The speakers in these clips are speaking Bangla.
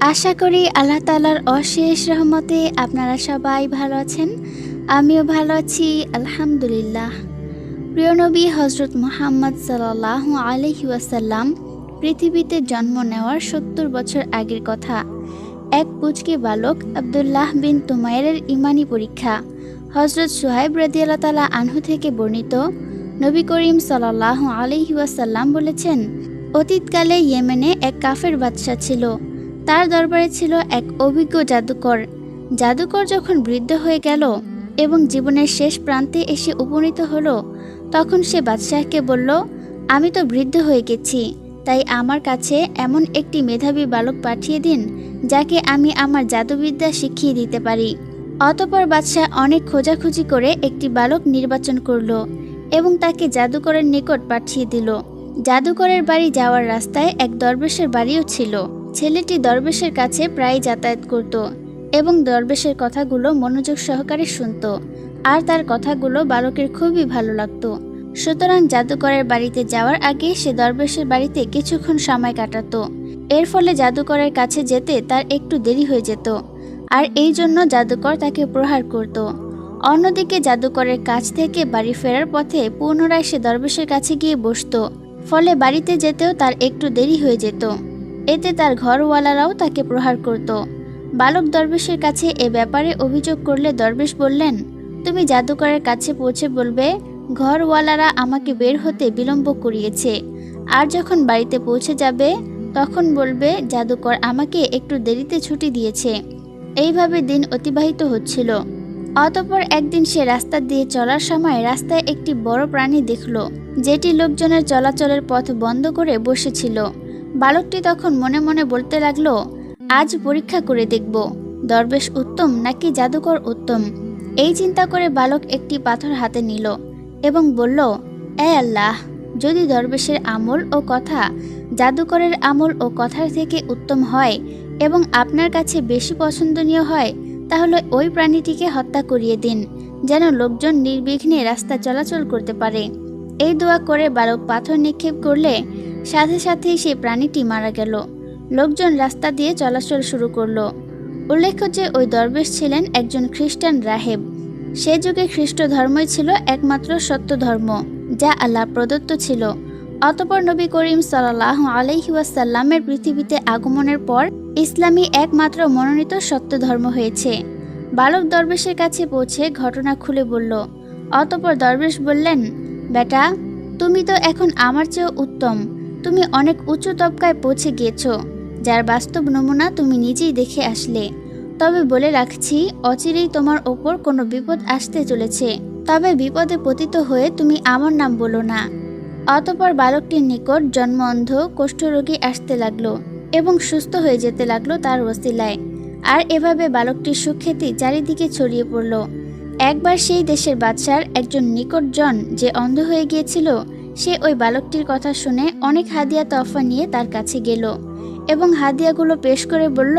আশা করি আল্লাহ তালার অশেষ রহমতে আপনারা সবাই ভালো আছেন। আমিও ভালো আছি, আলহামদুলিল্লাহ। প্রিয় নবী হজরত মোহাম্মদ সাল্লাহ আলহি ওয়াসাল্লাম পৃথিবীতে জন্ম নেওয়ার সত্তর বছর আগের কথা। এক পুচকে বালক আবদুল্লাহ বিন তুমায়ের ইমানি পরীক্ষা। হজরত সুহাইব রদিয়াল্লাহ তালা আনহু থেকে বর্ণিত, নবী করিম সাল্লাহ আলহি ওয়াসাল্লাম বলেছেন, অতীতকালে ইয়েমেনে এক কাফের বাদশা ছিল। তার দরবারে ছিল এক অভিজ্ঞ জাদুকর। জাদুকর যখন বৃদ্ধ হয়ে গেল এবং জীবনের শেষ প্রান্তে এসে উপনীত হলো, তখন সে বাদশাহকে বলল, আমি তো বৃদ্ধ হয়ে গেছি, তাই আমার কাছে এমন একটি মেধাবী বালক পাঠিয়ে দিন, যাকে আমি আমার জাদুবিদ্যা শিখিয়ে দিতে পারি। অতপর বাদশাহ অনেক খোঁজাখুঁজি করে একটি বালক নির্বাচন করল এবং তাকে জাদুকরের নিকট পাঠিয়ে দিল। জাদুকরের বাড়ি যাওয়ার রাস্তায় এক দরবেশের বাড়িও ছিল। ছেলেটি দরবেশের কাছে প্রায় যাতায়াত করত এবং দরবেশের কথাগুলো মনোযোগ সহকারে শুনত আর তার কথাগুলো বালকের খুবই ভালো লাগতো। সুতরাং জাদুকরের বাড়িতে যাওয়ার আগে সে দরবেশের বাড়িতে কিছুক্ষণ সময় কাটাতো। এর ফলে জাদুকরের কাছে যেতে তার একটু দেরি হয়ে যেত। আর এই জন্য জাদুকর তাকে প্রহার করত। অন্যদিকে জাদুকরের কাছ থেকে বাড়ি ফেরার পথে পুনরায় সে দরবেশের কাছে গিয়ে বসতো, ফলে বাড়িতে যেতেও তার একটু দেরি হয়ে যেত। এতে তার ঘরওয়ালারাও তাকে প্রহার করত। বালক দরবেশের কাছে এ ব্যাপারে অভিযোগ করলে দরবেশ বললেন, তুমি জাদুকরের কাছে পৌঁছে বলবে, ঘরওয়ালারা আমাকে বের হতে বিলম্ব করিয়েছে। আর যখন বাড়িতে পৌঁছে যাবে, তখন বলবে জাদুকর আমাকে একটু দেরিতে ছুটি দিয়েছে। এইভাবে দিন অতিবাহিত হচ্ছিল। অতপর একদিন সে রাস্তা দিয়ে চলার সময় রাস্তায় একটি বড় প্রাণী দেখল, যেটি লোকজনের চলাচলের পথ বন্ধ করে বসেছিল। বালকটি তখন মনে মনে বলতে লাগল, আজ পরীক্ষা করে দেখব, দরবেশ উত্তম নাকি জাদুকর উত্তম? এই চিন্তা করে বালক একটি পাথর হাতে নিল এবং বলল, এ আল্লাহ, যদি দরবেশের আমল ও কথা জাদুকরের আমল ও কথার থেকে উত্তম হয় এবং আপনার কাছে বেশি পছন্দনীয় হয়, তাহলে ওই প্রাণীটিকে হত্যা করিয়ে দিন, যেন লোকজন নির্বিঘ্নে রাস্তা চলাচল করতে পারে। এই দোয়া করে বালক পাথর নিক্ষেপ করলে সাথে সাথেই সেই প্রাণীটি মারা গেল। লোকজন রাস্তা দিয়ে চলাচল শুরু করল। উল্লেখ্য যে ওই দরবেশ ছিলেন একজন খ্রিস্টান রাহেব। সে যুগে খ্রিস্ট ধর্মই ছিল একমাত্র সত্য ধর্ম, যা আল্লাহ প্রদত্ত ছিল। অতপর নবী করিম সাল্লাহ আলহিউসাল্লামের পৃথিবীতে আগমনের পর ইসলামী একমাত্র মনোনীত সত্য ধর্ম হয়েছে। বালক দরবেশের কাছে পৌঁছে ঘটনা খুলে বলল, অতপর দরবেশ বললেন, বেটা, তুমি তো এখন আমার চেয়েও উত্তম। তুমি অনেক উঁচু তবকায় পৌঁছে গিয়েছ, যার বাস্তব নমুনা তুমি নিজেই দেখে আসলে। তবে বলে রাখছি, অচিরেই তোমার ওপর কোনো বিপদ আসতে চলেছে। তবে বিপদে পতিত হয়ে তুমি আমার নাম বলো না। অতপর বালকটির নিকট জন্ম অন্ধ কুষ্ঠরোগী আসতে লাগল। এবং সুস্থ হয়ে যেতে লাগল তার ওসিলায়। আর এভাবে বালকটির সুখ্যাতি চারিদিকে ছড়িয়ে পড়ল। একবার সেই দেশের বাদশার একজন নিকটজন যে অন্ধ হয়ে গিয়েছিল, সে ওই বালকটির কথা শুনে অনেক হাদিয়া তফা নিয়ে তার কাছে গেল এবং হাদিয়াগুলো পেশ করে বলল,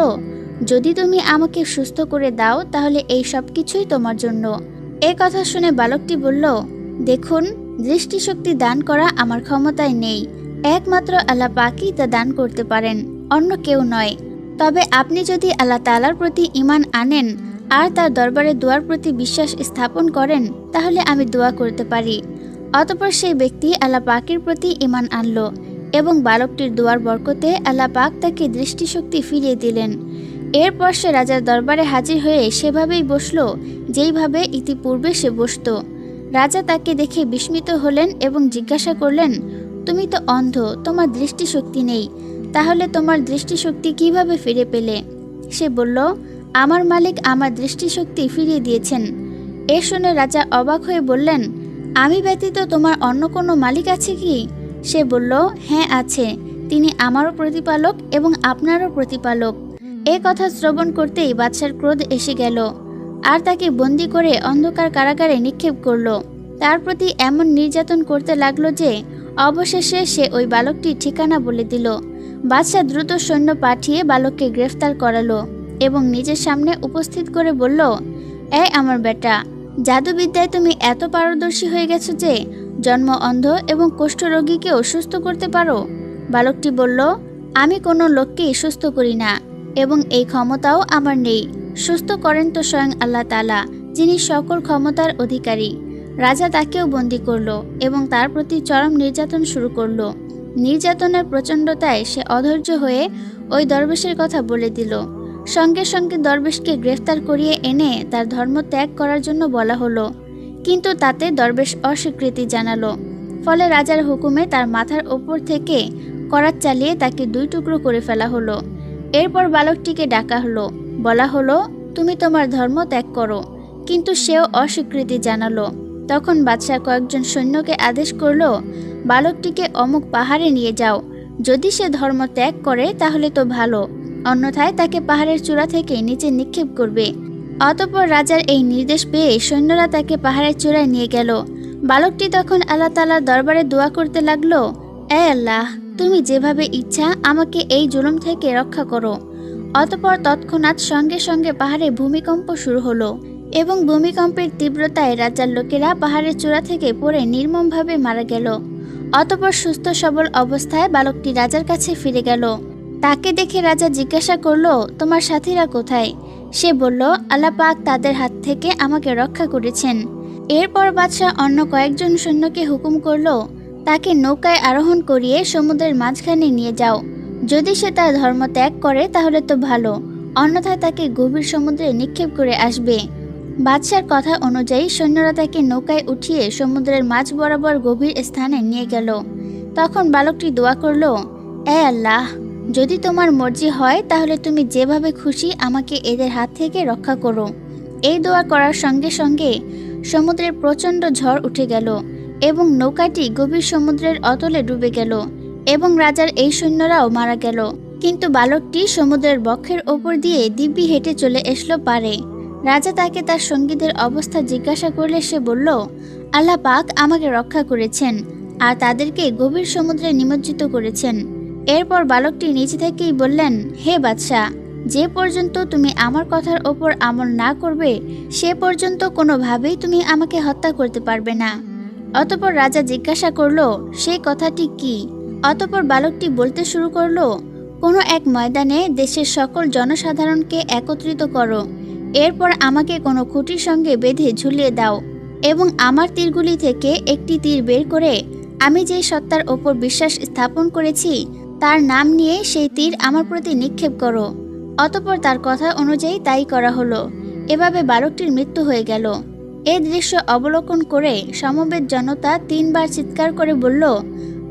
যদি তুমি আমাকে সুস্থ করে দাও, তাহলে এই সব কিছুই তোমার জন্য। এ কথা শুনে বালকটি বলল, দেখুন, দৃষ্টিশক্তি দান করা আমার ক্ষমতায় নেই। একমাত্র আল্লাহ পাকই তা দান করতে পারেন। অন্য কেউ নয়। তবে আপনি যদি আল্লাহ তালার প্রতি ইমান আনেন আর তার দরবারে দোয়ার প্রতি বিশ্বাস স্থাপন করেন, তাহলে আমি দোয়া করতে পারি। অতপর সেই ব্যক্তি আল্লাহ পাকের প্রতি ইমান আনলো এবং বালকটির দোয়ার বরকতে আল্লাহ পাক তাকে দৃষ্টিশক্তি ফিরিয়ে দিলেন। এরপর সে রাজার দরবারে হাজির হয়ে সেভাবেই বসল, যেইভাবে ইতিপূর্বে সে বসত। রাজা তাকে দেখে বিস্মিত হলেন এবং জিজ্ঞাসা করলেন, তুমি তো অন্ধ, তোমার দৃষ্টিশক্তি নেই। তাহলে তোমার দৃষ্টিশক্তি কীভাবে ফিরে পেলে? সে বলল, আমার মালিক আমার দৃষ্টিশক্তি ফিরিয়ে দিয়েছেন। এ শুনে রাজা অবাক হয়ে বললেন, আমি ব্যতীত তোমার অন্য কোনো মালিক আছে কি? সে বলল হ্যাঁ আছে। তিনি আমারও প্রতিপালক এবং আপনারও প্রতিপালক। এ কথা শ্রবণ করতেই বাদশার ক্রোধ এসে গেল, আর তাকে বন্দি করে অন্ধকার কারাগারে নিক্ষেপ করল। তার প্রতি এমন নির্যাতন করতে লাগল যে, অবশেষে সে ওই বালকটির ঠিকানা বলে দিল। বাদশাহ দ্রুত সৈন্য পাঠিয়ে বালককে গ্রেফতার করালো এবং নিজের সামনে উপস্থিত করে বলল, এই আমার বেটা, জাদুবিদ্যায় তুমি এত পারদর্শী হয়ে গেছো যে জন্ম অন্ধ এবং কুষ্ঠরোগীকেও সুস্থ করতে পারো? বালকটি বলল, আমি কোনো লোককেই সুস্থ করি না এবং এই ক্ষমতাও আমার নেই। সুস্থ করেন তো স্বয়ং আল্লাহ তালা যিনি সকল ক্ষমতার অধিকারী। রাজা তাকেও বন্দি করল এবং তার প্রতি চরম নির্যাতন শুরু করল। নির্যাতনের প্রচণ্ডতায় সে অধৈর্য হয়ে ওই দরবেশের কথা বলে দিল। সঙ্গে সঙ্গে দরবেশকে গ্রেফতার করিয়ে এনে তার ধর্ম ত্যাগ করার জন্য বলা হলো। কিন্তু তাতে দরবেশ অস্বীকৃতি জানালো। ফলে রাজার হুকুমে তার মাথার ওপর থেকে করাত চালিয়ে তাকে দুই টুকরো করে ফেলা হলো। এরপর বালকটিকে ডাকা হলো। বলা হলো, তুমি তোমার ধর্ম ত্যাগ করো। কিন্তু সেও অস্বীকৃতি জানালো। তখন বাদশাহ কয়েকজন সৈন্যকে আদেশ করল, বালকটিকে অমুক পাহাড়ে নিয়ে যাও। যদি সে ধর্ম ত্যাগ করে, তাহলে তো ভালো। অন্যথায় তাকে পাহাড়ের চূড়া থেকে নিচে নিক্ষেপ করবে। অতপর রাজার এই নির্দেশ পেয়ে সৈন্যরা তাকে পাহাড়ের চূড়ায় নিয়ে গেল। বালকটি তখন আল্লাহ তালার দরবারে দোয়া করতে লাগল, এ আল্লাহ, তুমি যেভাবে ইচ্ছা আমাকে এই জুলুম থেকে রক্ষা করো। অতপর তৎক্ষণাৎ সঙ্গে সঙ্গে পাহাড়ে ভূমিকম্প শুরু হলো। এবং ভূমিকম্পের তীব্রতায় রাজার লোকেরা পাহাড়ের চূড়া থেকে পড়ে নির্মমভাবে মারা গেল। অতপর সুস্থ সবল অবস্থায় বালকটি রাজার কাছে ফিরে গেল। তাকে দেখে রাজা জিজ্ঞাসা করল, তোমার সাথীরা কোথায়? সে বলল, আল্লাহ পাক তাদের হাত থেকে আমাকে রক্ষা করেছেন। এরপর বাদশাহ অন্য কয়েকজন সৈন্যকে হুকুম করল, তাকে নৌকায় আরোহণ করিয়ে সমুদ্রের মাঝখানে নিয়ে যাও। যদি সে তার ধর্ম ত্যাগ করে, তাহলে তো ভালো। অন্যথায় তাকে গভীর সমুদ্রে নিক্ষেপ করে আসবে। বাদশার কথা অনুযায়ী সৈন্যরা তাকে নৌকায় উঠিয়ে সমুদ্রের মাঝ বরাবর গভীর স্থানে নিয়ে গেল। তখন বালকটি দোয়া করল, এ আল্লাহ, যদি তোমার মর্জি হয়, তাহলে তুমি যেভাবে খুশি আমাকে এদের হাত থেকে রক্ষা করো। এই দোয়া করার সঙ্গে সঙ্গে সমুদ্রের প্রচণ্ড ঝড় উঠে গেল এবং নৌকাটি গভীর সমুদ্রের অতলে ডুবে গেল এবং রাজার এই সৈন্যরাও মারা গেল। কিন্তু বালকটি সমুদ্রের বক্ষের ওপর দিয়ে দিব্যি হেঁটে চলে আসলো পারে। রাজা তাকে তার সঙ্গীদের অবস্থা জিজ্ঞাসা করলে সে বলল, আল্লাহ পাক আমাকে রক্ষা করেছেন আর তাদেরকে গভীর সমুদ্রে নিমজ্জিত করেছেন। এরপর বালকটি নিচে থেকেই বললেন, হে বাদশাহ যে পর্যন্ত তুমি আমার কথার ওপর আমল না করবে, সে পর্যন্ত কোনোভাবেই তুমি আমাকে হত্যা করতে পারবে না। অতপর রাজা জিজ্ঞাসা করল সেই কথাটি কি? অতপর বালকটি বলতে শুরু করল, কোনো এক ময়দানে দেশের সকল জনসাধারণকে একত্রিত করো এরপর আমাকে কোনো খুঁটির সঙ্গে বেঁধে ঝুলিয়ে দাও এবং আমার তীরগুলি থেকে একটি তীর বের করে আমি যে সত্তার ওপর বিশ্বাস স্থাপন করেছি, তার নাম নিয়ে সেই তীর আমার প্রতি নিক্ষেপ করো। অতপর তার কথা অনুযায়ী তাই করা হলো। এভাবে বালকটির মৃত্যু হয়ে গেল। এই দৃশ্য অবলোকন করে সমবেত জনতা তিনবার চিৎকার করে বলল,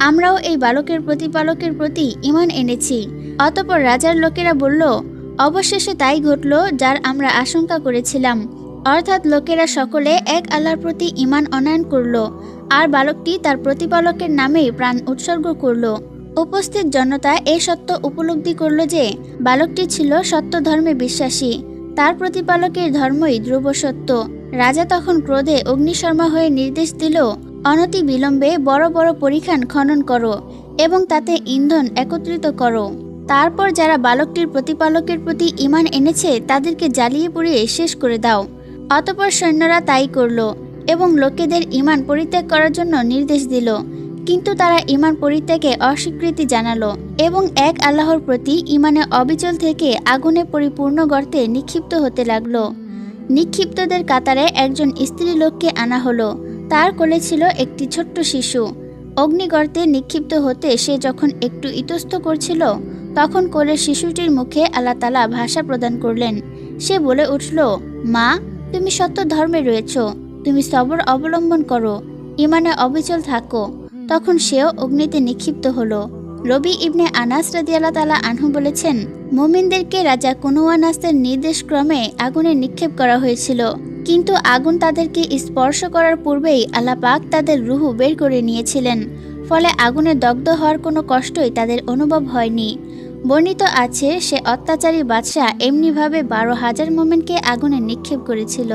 আমরাও এই বালকের প্রতিপালকের প্রতি ইমান এনেছি। অতপর রাজার লোকেরা বলল অবশেষে তাই ঘটল যার আমরা আশঙ্কা করেছিলাম। অর্থাৎ লোকেরা সকলে এক আল্লাহর প্রতি ইমান অনায়ন করল, আর বালকটি তার প্রতিপালকের নামেই প্রাণ উৎসর্গ করল। উপস্থিত জনতা এই সত্য উপলব্ধি করল যে, বালকটি ছিল সত্য ধর্মে বিশ্বাসী, তার প্রতিপালকের ধর্মই ধ্রুব সত্য। রাজা তখন ক্রোধে অগ্নিশর্মা হয়ে নির্দেশ দিল, অনতি বিলম্বে বড় বড় পরিখান খনন করো এবং তাতে ইন্ধন একত্রিত করো। তারপর যারা বালকটির প্রতিপালকের প্রতি ইমান এনেছে, তাদেরকে জ্বালিয়ে পুড়িয়ে শেষ করে দাও। অতপর সৈন্যরা তাই করল এবং লোকেদের ইমান পরিত্যাগ করার জন্য নির্দেশ দিল। কিন্তু তারা ইমান পরিত্যাগে অস্বীকৃতি জানালো এবং এক আল্লাহর প্রতি ইমানে অবিচল থেকে আগুনে পরিপূর্ণ গর্তে নিক্ষিপ্ত হতে লাগল। নিক্ষিপ্তদের কাতারে একজন স্ত্রী লোককে আনা হলো। তার কোলে ছিল একটি ছোট্ট শিশু। অগ্নিগর্তে নিক্ষিপ্ত হতে সে যখন একটু ইতস্ত করছিল তখন কোলের শিশুটির মুখে আল্লাহ তালা ভাষা প্রদান করলেন। সে বলে উঠল, মা, তুমি সত্য ধর্মে রয়েছ। তুমি সবর অবলম্বন করো ইমানে অবিচল থাকো। তখন সেও অগ্নিতে নিক্ষিপ্ত হলো। রবি ইবনে আনাস রাদিয়াল্লাহ তালা আনহু বলেছেন, মোমিনদেরকে রাজা কুনুয়ানাসের নির্দেশক্রমে আগুনে নিক্ষেপ করা হয়েছিল। কিন্তু আগুন তাদেরকে স্পর্শ করার পূর্বেই আল্লাহ পাক তাদের রুহু বের করে নিয়েছিলেন। ফলে আগুনে দগ্ধ হওয়ার কোনো কষ্টই তাদের অনুভব হয়নি। বর্ণিত আছে, সে অত্যাচারী বাদশাহ এমনিভাবে বারো হাজার মোমেনকে আগুনে নিক্ষেপ করেছিল।